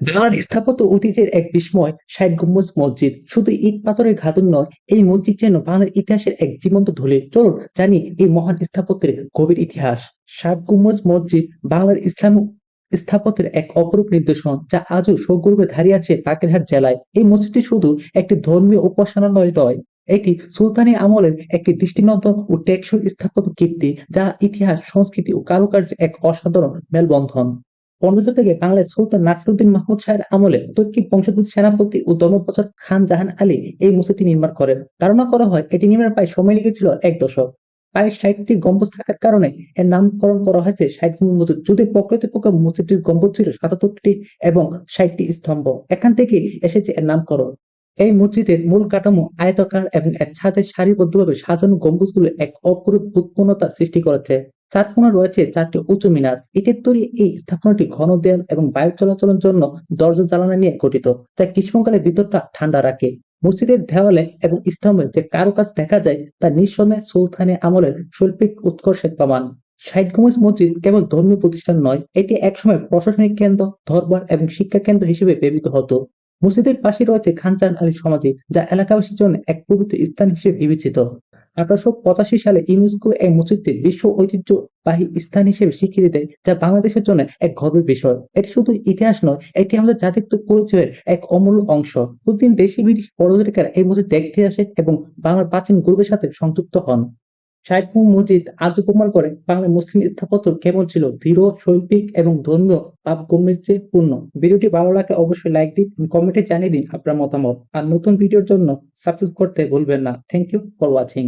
বাংলার স্থাপত্য ঐতিহ্যের এক বিস্ময়, ষাট গম্বুজ মসজিদ। শুধু ইট পাথরের ঘাতন নয়, এই মসজিদ যেন বাংলার ইতিহাসের এক জীবন্ত ধলে। চলুন জানি এই মহান স্থাপত্যের গভীর ইতিহাস। ষাট গম্বুজ মসজিদ বাংলার ইসলাম স্থাপত্যের এক অপরূপ নিদর্শন, যা আজও সৌগর্বে দাঁড়িয়ে আছে বাগেরহাট জেলায়। এই মসজিদটি শুধু একটি ধর্মীয় উপাসনালয় নয়, এটি সুলতানি আমলের একটি দৃষ্টিনন্দন ও টেকসই স্থাপত্য কীর্তি, যা ইতিহাস, সংস্কৃতি ও কারুকার্য এক অসাধারণ মেলবন্ধন। পনেরোশো থেকে বাংলায় সুলতান নাসিরুদ্দিন মাহমুদ শাহের আমলে তুর্কি বংশোদ্ভূত সেনাপতি ও ধর্মপ্রচার খান জাহান আলী এই মসজিদটি নির্মাণ করেন। ধারণা করা হয়, এটি নির্মাণে প্রায় সময় লেগেছিল এক দশক। প্রায় ষাটটি গম্বুজ থাকার কারণে এর নামকরণ করা হয়েছে ষাট মসজিদ। যদি প্রকৃতপক্ষে মসজিদটির গম্বুজ ছিল সাতাত্তরটি এবং ষাটটি স্তম্ভ। এখান থেকে এসেছে এর নামকরণ। এই মসজিদের মূল কাঠামো আয়তাকার এবং এর ছাদে সারিবদ্ধভাবে সাজানো গম্বুজগুলো এক অপরূপ উৎপন্নতা সৃষ্টি করেছে। কোণে রয়েছে চারটি উঁচু মিনার। ইটের তৈরি এই স্থাপনাটি ঘন দেয়াল এবং বায়ু চলাচলের জন্য দরজা জ্বালানো নিয়ে গঠিত, যা গ্রীষ্মকালে ভিতরটা ঠান্ডা রাখে। মসজিদের দেওয়ালে এবং স্তম্ভে যে কারুকাজ দেখা যায়, তা নিঃসন্দেহে সুলতানি আমলের শৈল্পিক উৎকর্ষের প্রমাণ। ষাট গম্বুজ মসজিদ কেবল ধর্মীয় প্রতিষ্ঠান নয়, এটি একসময় প্রশাসনিক কেন্দ্র দরবার এবং শিক্ষা কেন্দ্র হিসেবে ব্যবহৃত হতো। মসজিদের পাশে রয়েছে খানচান আলীর সমাধি, যা এলাকাবাসীর জন্য এক পবিত্র স্থান হিসেবে বিবেচিত। আঠারোশো পঁচাশি সালে ইউনেস্কো এই মসজিদকে বিশ্ব ঐতিহ্যবাহী স্থান হিসেবে স্বীকৃতি দেয়, যা বাংলাদেশের জন্য এক গর্বের বিষয়। এটি শুধু ইতিহাস নয়, এটি আমাদের জাতিত্ব পরিচয়ের এক অমূল্য অংশ। প্রতিদিন দেশি বিদেশি পর্যটকেরা এই মসজিদ দেখতে আসে এবং বাংলার প্রাচীন গর্বের সাথে সংযুক্ত হন। শাহিদপুর মসজিদ আজও প্রমাণ করে, বাংলার মুসলিম স্থাপত্য কেমন ছিল দৃঢ়, শৈল্পিক এবং ধর্মীয় পাপ গম্ভীর্যে পূর্ণ। ভিডিওটি ভালো লাগলে অবশ্যই লাইক দিন কমেন্টে জানিয়ে দিন আপনার মতামত। আর নতুন ভিডিওর জন্য সাবস্ক্রাইব করতে ভুলবেন না। Thank you for watching.